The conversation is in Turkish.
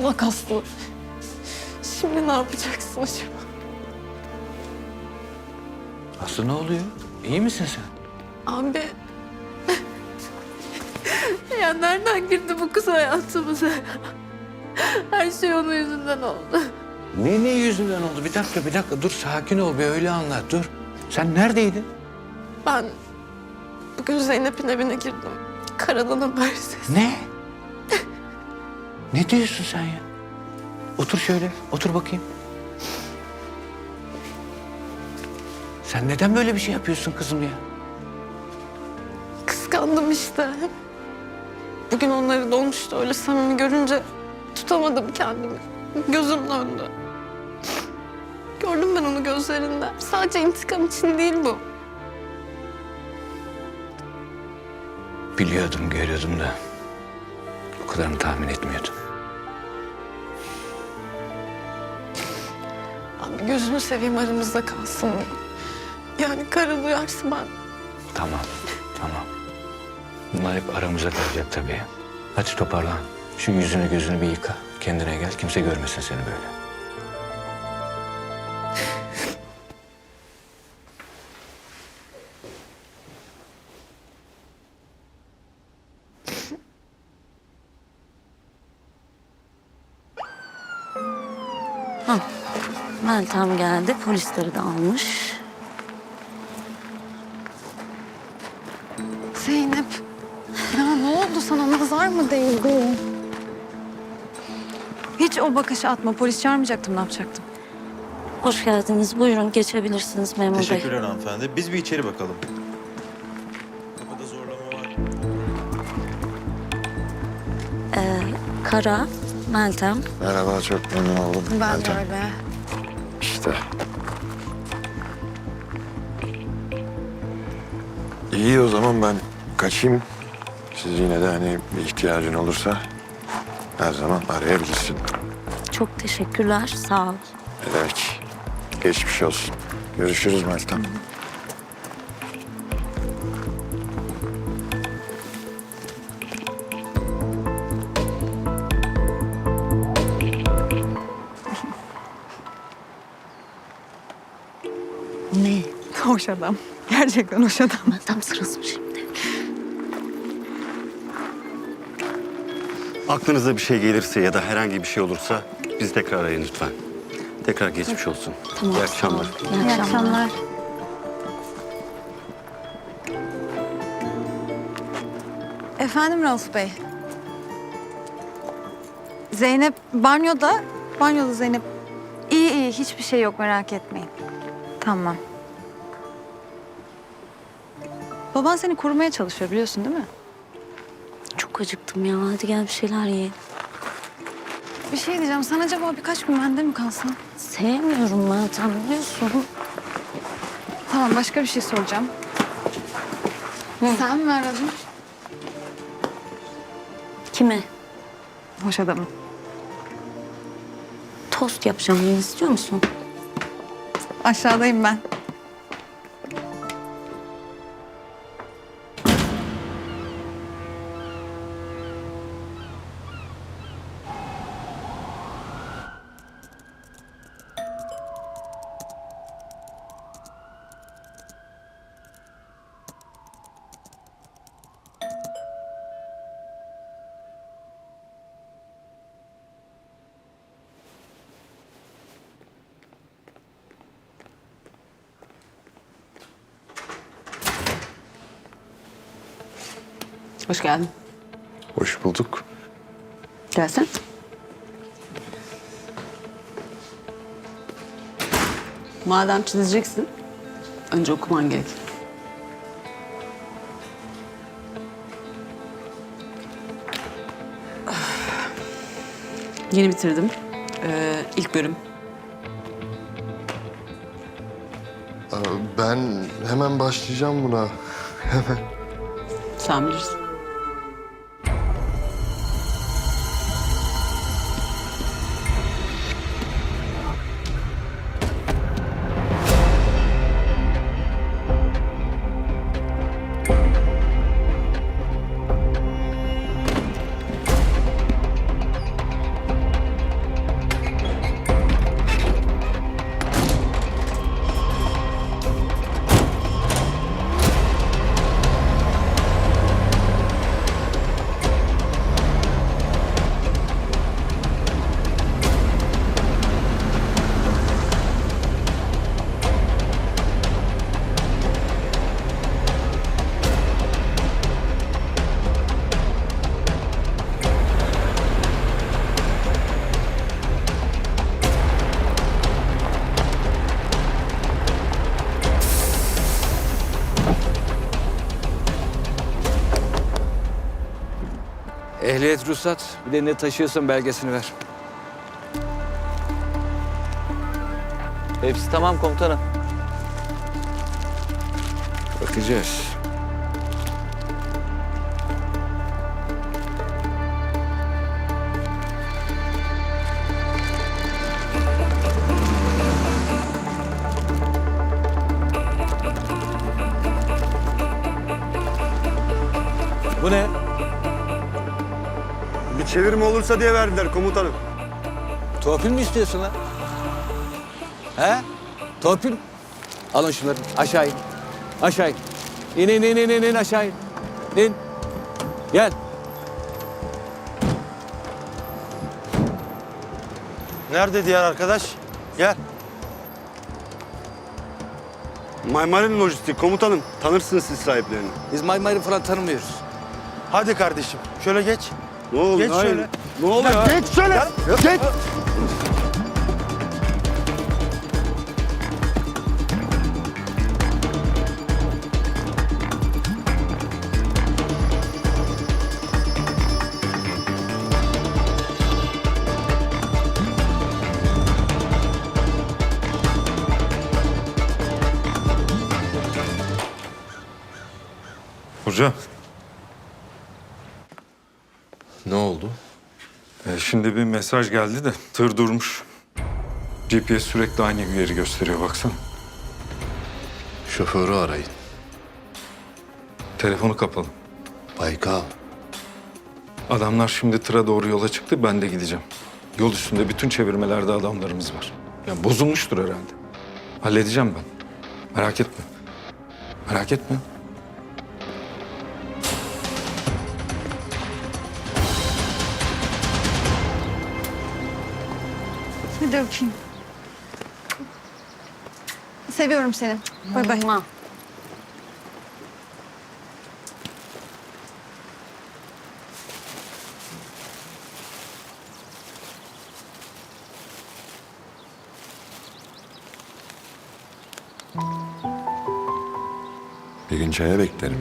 Salak Aslı. Şimdi ne yapacaksın acaba? Aslı ne oluyor? İyi misin sen? Abi. ya nereden girdi bu kız hayatımıza? Her şey onun yüzünden oldu. Ne ne yüzünden oldu? Bir dakika bir dakika dur sakin ol bir öyle anlat dur. Sen neredeydin? Ben bugün Zeynep'in evine girdim. Karadan habersiz. Ne? Ne diyorsun sen ya? Otur şöyle otur bakayım. Sen neden böyle bir şey yapıyorsun kızım ya? Kıskandım işte. Bugün onları dolmuştu öyle samimi görünce tutamadım kendimi. Gözüm döndü. Gördüm ben onu gözlerinden. Sadece intikam için değil bu. Biliyordum görüyordum da o kadarını tahmin etmiyordum. Gözünü seveyim aramızda kalsın. Yani karı duyarsa ben Tamam tamam. Bunlar hep aramıza kalacak tabii. Hadi toparlan. Şu yüzünü gözünü bir yıka. Kendine gel. Kimse görmesin seni böyle. Meltem geldi, polisleri de almış. Zeynep. Ya ne oldu sana? Nazar mı değdi? Hiç o bakışı atma. Polis çağırmayacaktım, ne yapacaktım? Hoş geldiniz. Buyurun geçebilirsiniz memur bey. Teşekkürler hanımefendi. Biz bir içeri bakalım. Kapıda zorlama var. Kara, Meltem. Merhaba, çok memnun oldum. Ben Meltem. de öyle. İyi o zaman ben kaçayım. Siz yine de hani bir ihtiyacın olursa her zaman arayabilirsin. Çok teşekkürler. Sağ ol. Ne demek? Geçmiş olsun. Görüşürüz Meltem. Ne? Hoş adam. Gerçekten hoş adam. Tam sırası mı şimdi? Aklınıza bir şey gelirse ya da herhangi bir şey olursa bizi tekrar arayın lütfen. Tekrar geçmiş olsun. Tamam, İyi sağ ol. akşamlar. İyi akşamlar. Efendim Rauf Bey. Zeynep banyoda. Banyoda Zeynep. İyi iyi hiçbir şey yok merak etmeyin. Tamam. Baban seni korumaya çalışıyor biliyorsun değil mi? Çok acıktım ya. Hadi gel bir şeyler yiyelim. Bir şey diyeceğim. Sen acaba birkaç gün bende mi kalsan? Sevmiyorum Meltem biliyorsun. Tamam başka bir şey soracağım. Sen mi aradın? Kime? Hoş adamı. Tost yapacağım. İstiyor musun? Aşağıdayım ben. Hoş geldin. Hoş bulduk. Gelsen. Madem çizeceksin, önce okuman gerek. Yeni bitirdim. Ee, ilk bölüm. Ben hemen başlayacağım buna. Sen bilirsin. Ehliyet, ruhsat, bir de ne taşıyorsan belgesini ver. Hepsi tamam komutanım. Bakacağız. Çevirme olursa diye verdiler komutanım. Torpil mi istiyorsun lan? He? Torpil. Alın şunları. Aşağı in. Aşağı in. İn in in in in, aşağı in. İn. Gel. Nerede diğer arkadaş? Gel. Maymarin Lojistik komutanım. Tanırsınız siz sahiplerini. Biz Maymar'ı falan tanımıyoruz. Hadi kardeşim. Şöyle geç. Ne oldu? Geç Hayır. şöyle. Ne oluyor? Geç şöyle. Geç. Hoca, Ne oldu? E, şimdi bir mesaj geldi de tır durmuş. GPS sürekli aynı yeri gösteriyor baksana. Şoförü arayın. Telefonu kapalı. Baykal. Adamlar şimdi tıra doğru yola çıktı, ben de gideceğim. Yol üstünde bütün çevirmelerde adamlarımız var. Yani bozulmuştur herhalde. Halledeceğim ben. Merak etme. Merak etme. Hadi öpeyim. Seviyorum seni. Bay bay. Mua. Bir gün çaya beklerim.